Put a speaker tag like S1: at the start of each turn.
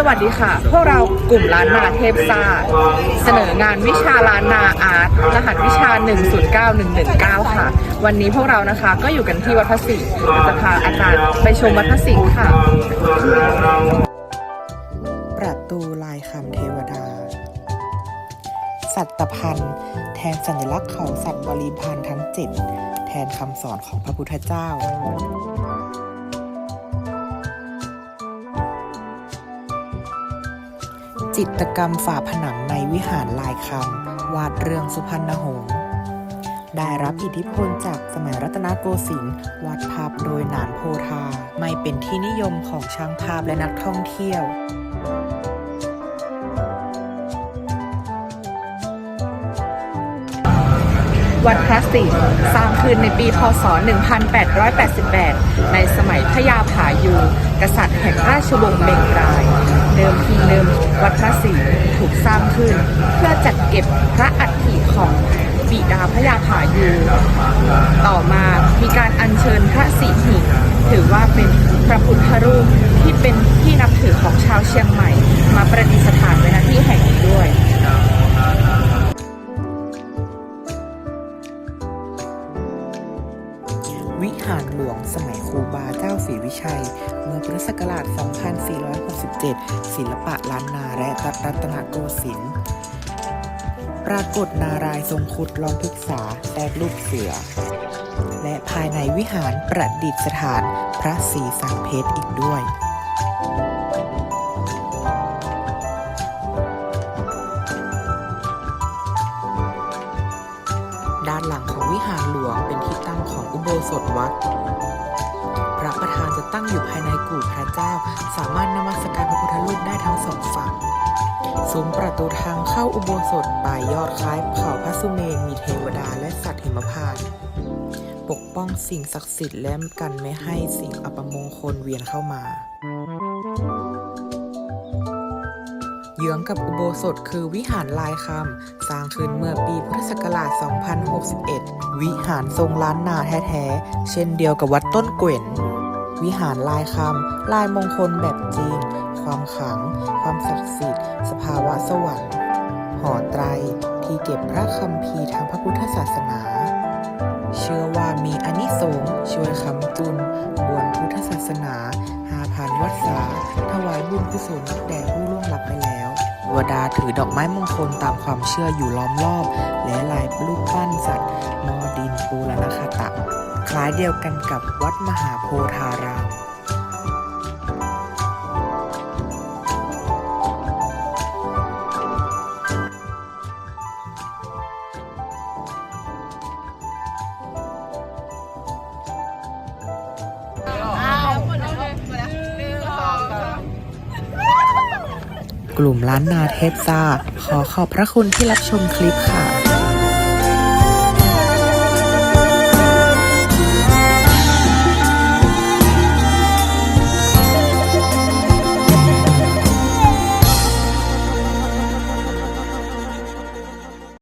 S1: สวัสดีค่ะ พวกเรากลุ่มล้านนาเทพซาเสนองานวิชาล้านนาอาร์ตรหัสวิชา 109119 ค่ะ วันนี้พวกเรานะคะก็อยู่กันที่วัดพระสิงห์เราจะพาอาจารย์ไปชมวัดพระสิงห์ค่ะ
S2: ประตูลายคำเทวดา สัตพันธ์แทนสัญลักษณ์ของสัตว์บริพานทั้งเจ็ดแทนคำสอนของพระพุทธเจ้า จิตกรรมฝาผนังในวิหารลายคำวาดเรื่องสุพรรณหงษ์ได้รับอิทธิพลจากสมัยรัตนโกสินทร์วาดภาพโดยนานโพธาไม่เป็นที่นิยมของช่างภาพและนักท่องเที่ยว
S1: วัดพระสิงห์สร้างขึ้นในปี พศ 1888 ในสมัยพระยาผายู กษัตริย์แห่งราชวงศ์เบงราย เดิมทีเดิม วัดพระศรีถูกสร้างขึ้น เพื่อจัดเก็บพระอัฐิของบิดาพระยาผายู ต่อมามีการอัญเชิญพระสิหิถือว่าเป็นพระพุทธรูปที่เป็นที่นับถือของชาวเชียงใหม่ มาประดิษฐานไว้ณที่
S2: ครูบาเจ้าศรีวิชัย เมื่อพุทธศักราช 2467 ศิลปะล้านนาและรัตนโกสินทร์ปรากฏนารายทรงคุดลองพึกษาแทรกรูปเสือ และภายในวิหารประดิษฐานพระศรีสังเพชรอีกด้วยด้านหลังของวิหารหลวงเป็นที่ตั้งของอุโบสถวัด จะตั้งอยู่ภายในกู่พระเจ้า สามารถนมัสการพระพุทธรูปได้ทั้งสองฝั่งซุ้มประตูทางเข้าอุโบสถปลายยอดคล้ายเขาพระสุเมนมีเทวดาและสัตว์หิมพานต์ปกป้องสิ่งศักดิ์สิทธิ์และกันไม่ให้สิ่งอัปมงคลเวียนเข้ามาเยื้องกับอุโบสถคือวิหารลายคำสร้างขึ้นเมื่อปีพุทธศักราช 2061 วิหารทรงล้านนาแท้ๆ เช่นเดียวกับวัดต้นเกวยน วิหารลายคำ ลายมงคลแบบจีน ความขลัง ความศักดิ์สิทธิ์ สภาวะสวรรค์ หอไตร ที่เก็บพระคัมภีร์ทางพระพุทธศาสนา เชื่อว่ามีอานิสงส์ช่วยคำจุนบวนพุทธศาสนา หาผ่านวัดสาถวายบุญกุศลแด่ผู้ล่วงลับไปแล้ววดาถือดอกไม้มงคลตามความเชื่ออยู่ล้อมรอบ และลายรูปปั้นสัตว์ายเดียวกันกับวัดมหาโพธาราม กลุ่มล้านนาเทพซ่าขอขอบพระคุณที่รับชมคลิปค่ะ